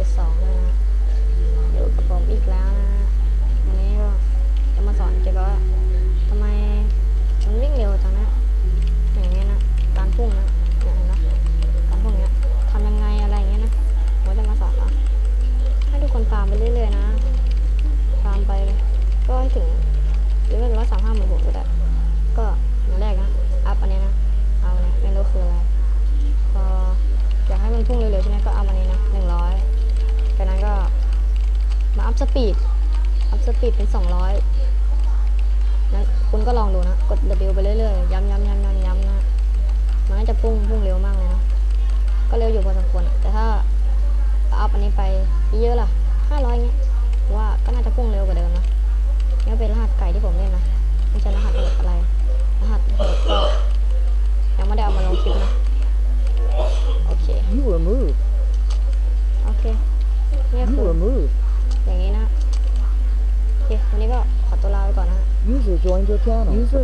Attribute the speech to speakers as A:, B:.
A: จ็ดสองนะฮะอยู่กับผมอีกแล้วนะวันนี้ก็จะมาสอนเกี่ยวกับว่าทำไมมันวิ่งเร็วจังนะอย่างเงี้ยนะการพุ่งนะอย่างเนี้นะการพุ่งเนี้ยทำยังไงอะไรเงี้ยนะผมจะมาสอนนะให้ทุกคนฟามไปเรื่อยๆนะฟามไปก็ให้ถึงเลเวลร้อยสามห้าหมื่นหกก็ได้ ก็อย่างแรกนะ อัพอันนี้นะ เอาเนี่ยไม่รู้คืออะไร พออยากให้มันพุ่งเร็วๆใช่ไหมก็เอาอันนี้นะหนึ่งร้อยจากนั้นก็มาอัพ สปีดอัพสปีดเป็นสองร้อยนั้นคุณก็ลองดูนะ กด W ไปเรื่อยๆ ย้ำย้ำย้ำย้ำย้ำนะ มันก็จะพุ่งพุ่งเร็วมากเลยนะ ก็เร็วอยู่พอสมควรอะแต่ถ้าอัพอันนี้ไปเยอะล่ะห้าร้อยเงี้ยผมว่าก็น่าจะพุ่งเร็วกว่าเดิมนะนี่ก็เป็นรหัสไก่ที่ผมเล่นนะไม่ใช่รหัสโหดอะไร รหัสโหดก็ยังไม่ได้เอามาลงคลิปนะ โอเค
B: You were moved.
A: โอเคนี่
B: You
A: คือ
B: were moved. User joined your channel. User